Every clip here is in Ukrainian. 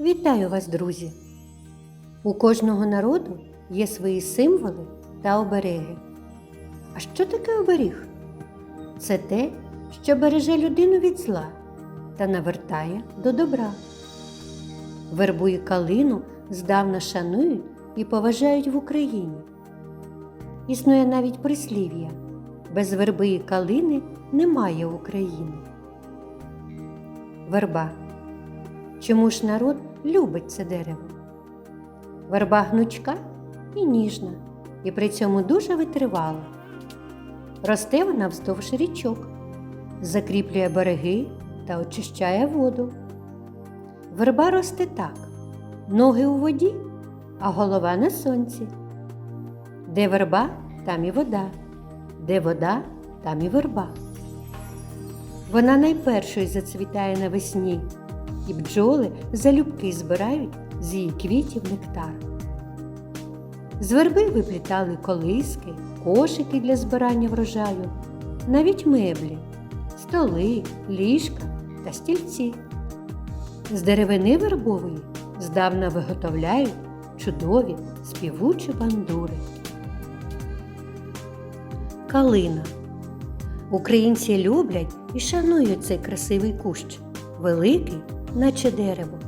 Вітаю вас, друзі! У кожного народу є свої символи та обереги. А що таке оберіг? Це те, що береже людину від зла та навертає до добра. Вербу і калину здавна шанують і поважають в Україні. Існує навіть прислів'я без верби і калини немає України. Верба. Чому ж народ любить це дерево? Верба гнучка і ніжна, і при цьому дуже витривала. Росте вона вздовж річок, закріплює береги та очищає воду. Верба росте так: ноги у воді, а голова на сонці. Де верба, там і вода, де вода, там і верба. Вона найпершою зацвітає навесні, і бджоли залюбки збирають з її квітів нектар. З верби виплітали колиски, кошики для збирання врожаю, навіть меблі, столи, ліжка та стільці. З деревини вербової здавна виготовляють чудові співучі бандури. Калина. Українці люблять і шанують цей красивий кущ, великий, наче дерево.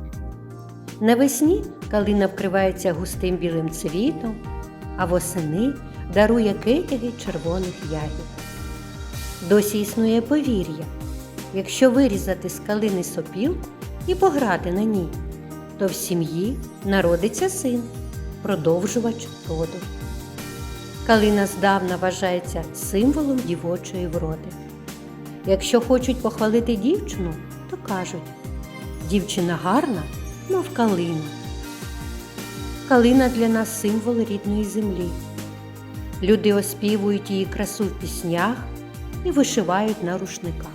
Навесні калина вкривається густим білим цвітом, а восени дарує китяги червоних ягід. Досі існує повір'я. Якщо вирізати з калини сопілку і пограти на ній, то в сім'ї народиться син, продовжувач роду. Калина здавна вважається символом дівочої вроди. Якщо хочуть похвалити дівчину, то кажуть дівчина гарна, мов калина. Калина для нас символ рідної землі. Люди оспівують її красу в піснях і вишивають на рушниках.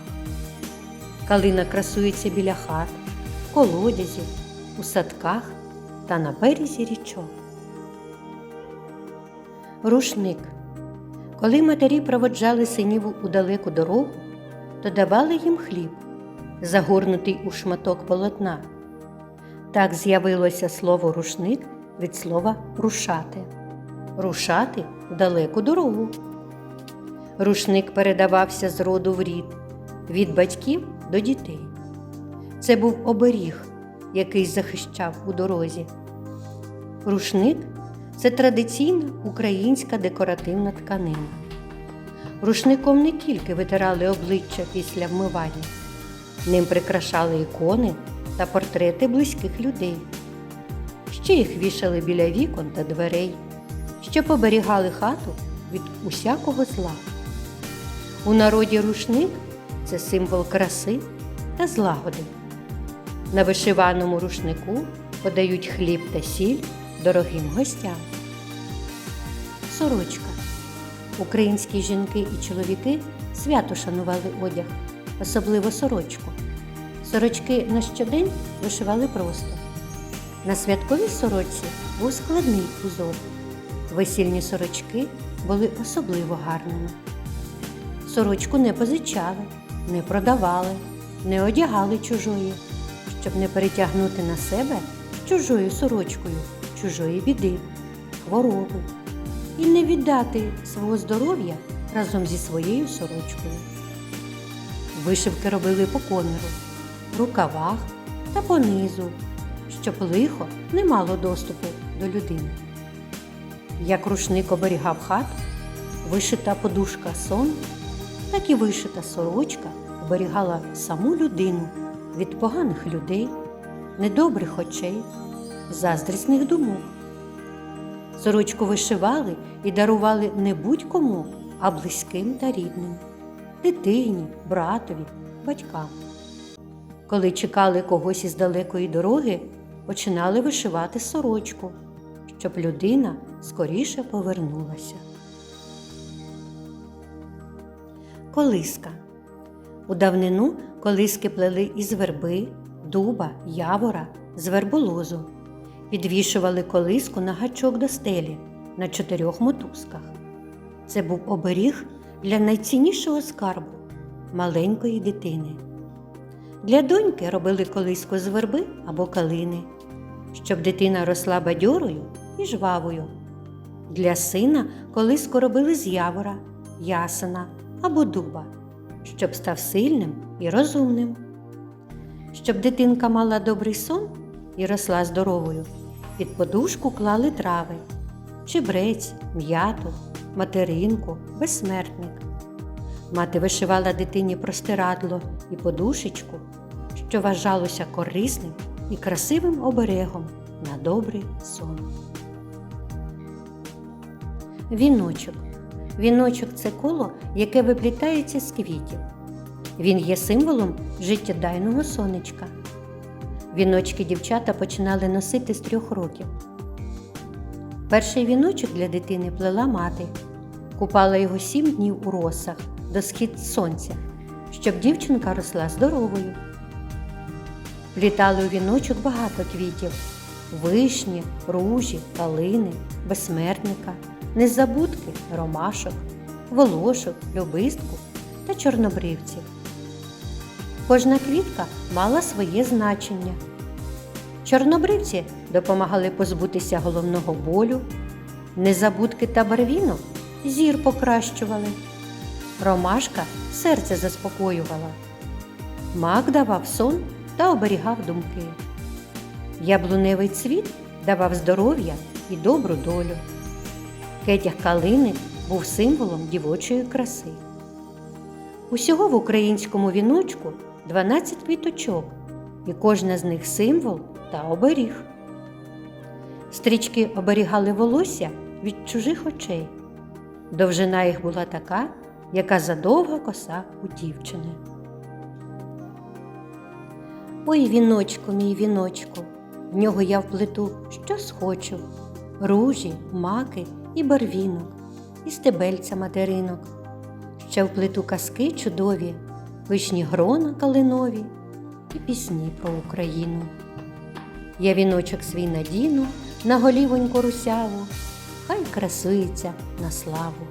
Калина красується біля хат, в колодязі, у садках та на березі річок. Рушник. Коли матері проводжали синів у далеку дорогу, то давали їм хліб, загорнутий у шматок полотна. Так з'явилося слово рушник від слова рушати. Рушати в далеку дорогу. Рушник передавався з роду в рід, від батьків до дітей. Це був оберіг, який захищав у дорозі. Рушник це традиційна українська декоративна тканина. Рушником не тільки витирали обличчя після вмивання, ним прикрашали ікони та портрети близьких людей. Ще їх вішали біля вікон та дверей, щоб оберігали хату від усякого зла. У народі рушник це символ краси та злагоди. На вишиваному рушнику подають хліб та сіль дорогим гостям. Сорочка. Українські жінки і чоловіки свято шанували одяг, особливо сорочку. Сорочки на щодень вишивали просто. На святковій сорочці був складний узор. Весільні сорочки були особливо гарними. Сорочку не позичали, не продавали, не одягали чужої, щоб не перетягнути на себе чужою сорочкою чужої біди, хвороби і не віддати свого здоров'я разом зі своєю сорочкою. Вишивки робили по коміру, рукавах та понизу, щоб лихо не мало доступу до людини. Як рушник оберігав хату, вишита подушка сон, так і вишита сорочка оберігала саму людину від поганих людей, недобрих очей, заздрісних думок. Сорочку вишивали і дарували не будь-кому, а близьким та рідним, дитині, братові, батькам. Коли чекали когось із далекої дороги, починали вишивати сорочку, щоб людина скоріше повернулася. Колиска. У давнину колиски плели із верби, дуба, явора, з верболозу. Підвішували колиску на гачок до стелі на чотирьох мотузках. Це був оберіг для найціннішого скарбу маленької дитини. Для доньки робили колиску з верби або калини, щоб дитина росла бадьорою і жвавою. Для сина колиско робили з явора, ясена або дуба, щоб став сильним і розумним. Щоб дитинка мала добрий сон і росла здоровою, під подушку клали трави, чебрець, м'яту, материнку, безсмертник. Мати вишивала дитині простирадло і подушечку, що вважалося корисним і красивим оберегом на добрий сон. Віночок. Віночок це коло, яке виплітається з квітів. Він є символом життєдайного сонечка. Віночки дівчата починали носити з трьох років. Перший віночок для дитини плела мати, купала його сім днів у росах до схід сонця, щоб дівчинка росла здоровою. Плітали у віночок багато квітів вишні, ружі, калини, безсмертника, незабудки, ромашок, волошок, любистку та чорнобривців. Кожна квітка мала своє значення. Чорнобривці допомагали позбутися головного болю, незабудки та барвінок зір покращували, ромашка серце заспокоювала, мак давав сон та оберігав думки. Яблуневий цвіт давав здоров'я і добру долю. Кетяг калини був символом дівочої краси. Усього в українському віночку 12 квіточок, і кожна з них символ та оберіг. Стрічки оберігали волосся від чужих очей. Довжина їх була така, яка задовга коса у дівчини. Ой, віночку, мій віночку, в нього я вплету, що схочу, ружі, маки і барвінок, і стебельця материнок. Ще вплету казки чудові, вишні грона калинові і пісні про Україну. Я віночок свій надіну на голівоньку русяву, хай красується на славу.